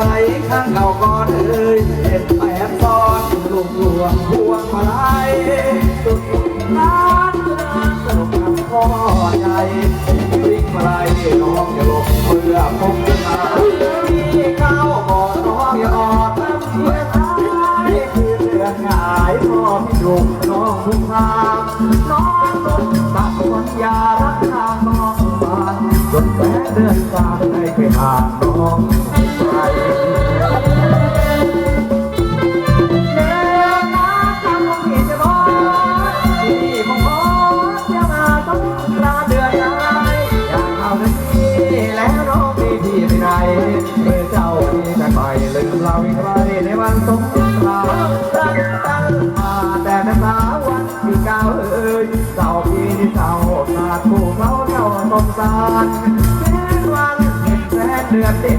ไปข้างเก่าก่อนเอ้ยเห็ดแปดซ้อนลูกหลวงพวงมาลัยสุดร้านเดินสนุกกันพ่อใหญ่วิ่งมาลัยน้องอย่าหลบเพื่อพบกันมาพี่เข้าก่อนน้องอย่าออดเมื่อตายคือเรื่องหายพ่อพี่ดุน้องทุกทาน้องต้นตัดวันยารักทางน้องบานจนแม้เดินทางในไปหาน้อง สงสารรักตั้งมาแต่แม่สาววันที่เก้าเอ้ยเศร้าปีนี้เศร้ามาถูกเขาเจ้าสงสารแม้วันเห็นแสนเดือนเด็ด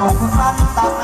ยันคงสั้นตัก